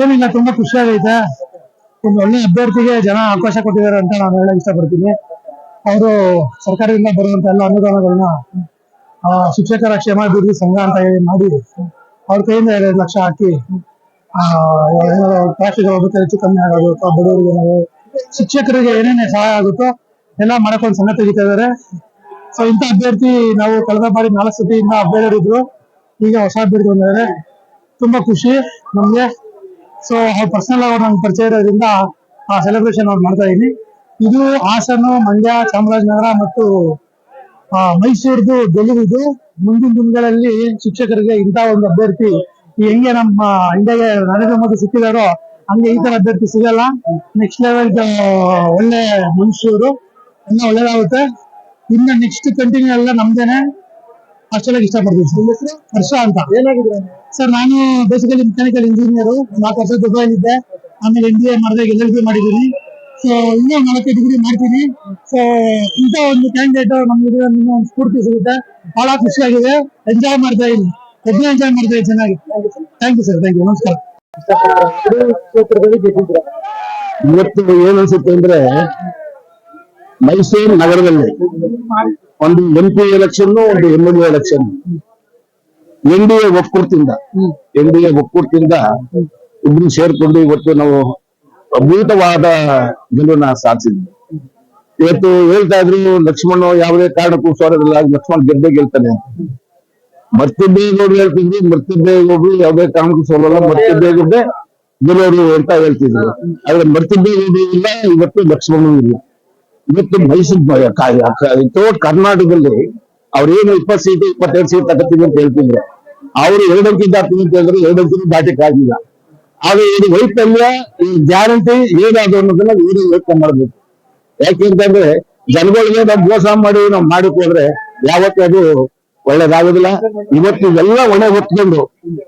ಏನಿಲ್ಲ, ತುಂಬಾ ಖುಷಿ ಒಂದು ಒಳ್ಳೆ ಅಭ್ಯರ್ಥಿಗೆ ಜನ ಅವಕಾಶ ಕೊಟ್ಟಿದ್ದಾರೆ ಅಂತ ನಾನು ಹೇಳಕ್ ಇಷ್ಟಪಡ್ತೀನಿ. ಅವರು ಸರ್ಕಾರದಿಂದ ಬರುವಂತ ಎಲ್ಲ ಅನುದಾನಗಳನ್ನ ಶಿಕ್ಷಕರ ಕ್ಷೇಮಾಭಿವೃದ್ಧಿ ಸಂಘ ಅಂತ ಹೇಳಿ ಮಾಡಿ ಅವ್ರ ಕೈಯಿಂದ ಎರಡು ಲಕ್ಷ ಹಾಕಿ ಟ್ರಾಫಿಕ್ ಹೋಗುತ್ತೆ ಹೆಚ್ಚು ಕಮ್ಮಿ ಆಗೋದು ಅಥವಾ ಬಡವರಿಗೆ ಶಿಕ್ಷಕರಿಗೆ ಏನೇನೇ ಸಹಾಯ ಆಗುತ್ತೋ ಎಲ್ಲ ಮಾಡ್ಕೊಂಡು ಸಂಘ ತೆಗಿತಾ ಇದಾರೆ ಸೊ ಇಂಥ ಅಭ್ಯರ್ಥಿ ನಾವು ಕಳೆದ ಬಾರಿ ನಾಲ್ಕು ಸತಿಯಿಂದ ಅಭ್ಯರ್ಥಿಗಳು ಈಗ ಹೊಸ ಅಭ್ಯರ್ಥಿ ಬಂದಿದ್ದಾರೆ. ತುಂಬಾ ಖುಷಿ ನಮ್ಗೆ. ಸೊ ಅವ್ರ ಪರ್ಸನಲ್ ಆಗಿ ನಂಗೆ ಪರಿಚಯ ಇರೋದ್ರಿಂದ ಆ ಸೆಲೆಬ್ರೇಷನ್ ಅವ್ರು ಮಾಡ್ತಾ ಇದೀನಿ ಇದು ಹಾಸನ, ಮಂಡ್ಯ, ಚಾಮರಾಜನಗರ ಮತ್ತು ಮೈಸೂರ್ದು ಗೆಲುವುದು ಮುಂದಿನ ದಿನಗಳಲ್ಲಿ ಶಿಕ್ಷಕರಿಗೆ ಇಂಥ ಒಂದು ಅಭ್ಯರ್ಥಿ ಹೆಂಗೆ ನಮ್ಮ ಇಂಡಿಯಾಗೆ ನರೇಂದ್ರ ಮೋದಿ ಸಿಕ್ಕಿದಾರೋ ಹಂಗೆ ಈ ತರ ಅಭ್ಯರ್ಥಿ ಸಿಗಲ್ಲ. ನೆಕ್ಸ್ಟ್ ಲೆವೆಲ್ ಒಳ್ಳೆ ಮನುಷ್ಯರು ಎಲ್ಲ ಒಳ್ಳೇದಾಗುತ್ತೆ. ಇನ್ನು ನೆಕ್ಸ್ಟ್ ಕಂಟಿನ್ಯೂ ಎಲ್ಲ ನಮ್ದೇನೆ. ಅಷ್ಟೆಲ್ಲ ಇಷ್ಟಪಡ್ತೀನಿ. ಸರ್ ಹರ್ಷ ಅಂತ. ಏನಾಗಿದೆ? ಸರ್ ನಾನು ಬೇಸಿಕಲಿ ಮೆಕ್ಯಾನಿಕಲ್ ಇಂಜಿನಿಯರ್ ನಾಲ್ಕು ವರ್ಷ ದುಬೈಲಿದ್ದೆ ಆಮೇಲೆ ಎಂ ಬಿ ಎ ಮಾಡಿದೆ ಎಲ್ ಎಲ್ ಬಿ ಮಾಡಿದ್ದೀನಿ. ಸೊ ಇನ್ನೂ ನಾಲ್ಕು ಡಿಗ್ರಿ ಮಾಡ್ತೀನಿ. ಸೊ ಇಂಥ ಒಂದು ಕ್ಯಾಂಡಿಡೇಟ್ ನಮ್ಗೆ ಇದರಿಂದ ಒಂದು ಸ್ಫೂರ್ತಿ ಸಿಗುತ್ತೆ. ಬಹಳ ಖುಷಿಯಾಗಿದೆ. ಎಂಜಾಯ್ ಮಾಡ್ತಾ ಇದ್ದೀನಿ ಒಬ್ಬನೇ ಎಂಜಾಯ್ ಮಾಡ್ತಾ ಇದ್ದೀನಿ ಚೆನ್ನಾಗಿ. Thank you sir thank you ನಮಸ್ಕಾರ. ಇವತ್ತು ಏನ್ ಅನ್ಸುತ್ತೆ ಅಂದ್ರೆ ಮೈಸೂರು ನಗರದಲ್ಲಿ ಒಂದು ಎಂ ಪಿ ಎಲೆಕ್ಷನ್ ಒಂದು M L election N D A ಒಕ್ಕೂಟದಿಂದ ಎನ್ ಡಿ ಎ ಒಕ್ಕೂಟದಿಂದ ಇಬ್ರು ಸೇರ್ಕೊಂಡು ಇವತ್ತು ನಾವು ಅದ್ಭುತವಾದ ಗೆಲುವನ್ನ ಸಾಧಿಸಿದ್ವಿ. ಇವತ್ತು ಹೇಳ್ತಾ ಇದ್ರು ಲಕ್ಷ್ಮಣ್ ಯಾವುದೇ ಕಾರಣಕ್ಕೂ ಸೋರೋದಿಲ್ಲ ಲಕ್ಷ್ಮಣ್ ಗೆದ್ದೇ ಗೆಲ್ತಾನೆ ಮರ್ತಿದ್ದೇಗೌಡರು ಹೇಳ್ತಿದ್ರು ಮರ್ತಿದ್ದೇಗೌಡರು ಯಾವುದೇ ಕಾರಣಕ್ಕೂ ಸೋಲಲ್ಲ ಮರ್ತಿದ್ದೇಗೌಡ್ರೆ ಗೆಲ್ಲೋರು ಅಂತ ಹೇಳ್ತಿದ್ರು. ಆದ್ರೆ ಮರ್ತಿದ್ದೇಗೌಡರು ಇಲ್ಲ ಇವತ್ತು ಲಕ್ಷ್ಮಣ್ ಇಲ್ಲ. ಇವತ್ತು ಮೈಸೂರು ಟೋಟ್ ಕರ್ನಾಟಕದಲ್ಲಿ ಅವ್ರೇನು ಇಪ್ಪತ್ತು ಸೀಟ್, ಇಪ್ಪತ್ತೆರಡು ಸೀಟ್ ತಗೋತೀವಿ ಅಂತ ಹೇಳ್ತಿದ್ರು. ಅವರು ಎರಡು ಅಂಕಿ ದಾಟ್ತೀವಿ ಅಂತ ಹೇಳಿದ್ರೆ, ಎರಡು ಅಂಕಿ ದಾಟಕ್ ಆಗಿಲ್ಲ ಆದ್ರೆ ಇದು ವೈಫಲ್ಯ, ಈ ಗ್ಯಾರಂಟಿ ಏನಾದ್ರು ಅನ್ನೋದನ್ನ ಇವರು ಯೋಚನೆ ಮಾಡಬೇಕು. ಯಾಕೆಂತಂದ್ರೆ ಜನಗಳಿಗೆ ನಾವು ಮೋಸ ಮಾಡಿ, ನಾವು ಮಾಡಕ್ ಹೋದ್ರೆ ಯಾವತ್ತೂ ಅದು ಒಳ್ಳೇದಾಗೋದಿಲ್ಲ. ಇವತ್ತು ಎಲ್ಲ ಹೊಣೆ ಹೊತ್ಕೊಂಡು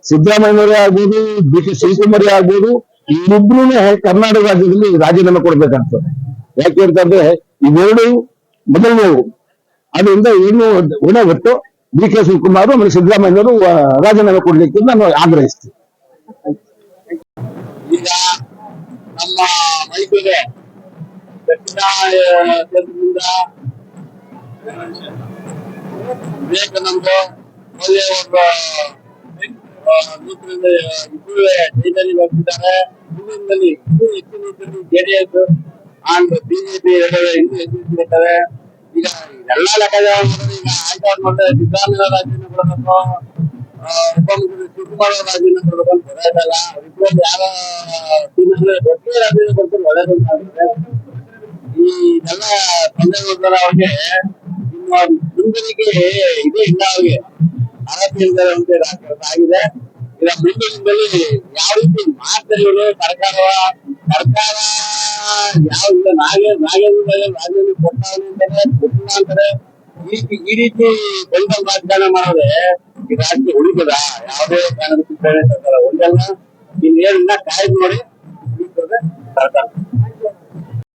ಸಿದ್ದರಾಮಯ್ಯವರೇ ಆಗ್ಬೋದು, ಬಿ ಸಿ ಶಿವಕುಮಾರಿ ಆಗ್ಬೋದು ಇವರಿಬ್ರು ಕರ್ನಾಟಕ ರಾಜ್ಯದಲ್ಲಿ ರಾಜೀನಾಮೆ ಕೊಡ್ಬೇಕಂತ. ಯಾಕೆ ಅಂತಂದ್ರೆ ಇವೆರಡು ಮೊದಲನೇವು ಅದರಿಂದ ಏನು ಒಣ ಹೊತ್ತು ಡಿ ಕೆ ಶಿವಕುಮಾರ್ ಆಮೇಲೆ ಸಿದ್ದರಾಮಯ್ಯವರು ರಾಜೀನಾಮೆ ಕೊಡ್ಲಿಕ್ಕೆ ನಾನು ಆಗ್ರಹಿಸ್ತೀನಿ. ಈಗ ನಮ್ಮ ಕ್ಷೇತ್ರದಿಂದ ವಿವೇಕಾನಂದ ನೂತನ ಇಬ್ಬರು ಇನ್ನೂ ಹೆಚ್ಚಿನ ಜೆಡಿಎಸ್ ಅಂಡ್ ಬಿಜೆಪಿ ಇರ್ತವೆ ಈಗ ಎಲ್ಲ ಲೆಕ್ಕಾಚಾರ ಈಗ ಆಯ್ಕೆ ಕೊಡಬೇಕು. ಶಿವಕುಮಾರ್ ರಾಜೀನಾಮೆ ಕೊಡಬೇಕು ಯಾವ ಕೊಡ್ತಾರೆ ಒಳ್ಳೇದು ಈ ಇದೆಲ್ಲ ತಂದೆ ಅವ್ರಿಗೆ ಮುಂದಿನಿಗೆ ಇದೇ ಇಲ್ಲ ಅವ್ರಿಗೆ. ಆರೋಗ್ಯ ಅಂತ ಆಗಿದೆ. ಈಗ ಮುಂದಿನ ದಿನದಲ್ಲಿ ಯಾವ ರೀತಿ ಮಾಡ್ತಾರೆ ಇವರು ಸರ್ಕಾರ ಸರ್ಕಾರ ಯಾವ ನಾಗೆ ನಾಗೇ ನಾಗೇಂದ್ರ ರಾಜೀನಾಮೆ ಕೊಡ್ತಾನೆ ಅಂತಾರೆ ಕೊಟ್ಟಿಲ್ಲ ಅಂತಾರೆ ಈ ರೀತಿ ಈ ರೀತಿ ಗೊಂದಲ ರಾಜಕಾರಣ ಮಾಡಿದ್ರೆ ಈ ರಾಜ್ಯ ಉಳಿತದ ಯಾವುದೇ ಕಾರಣಕ್ಕೂ ಉಳಿಯಲ್ಲ ಇನ್ನೇನಿಲ್ಲ ಕಾಯ್ದು ನೋಡಿ ಸರ್ಕಾರ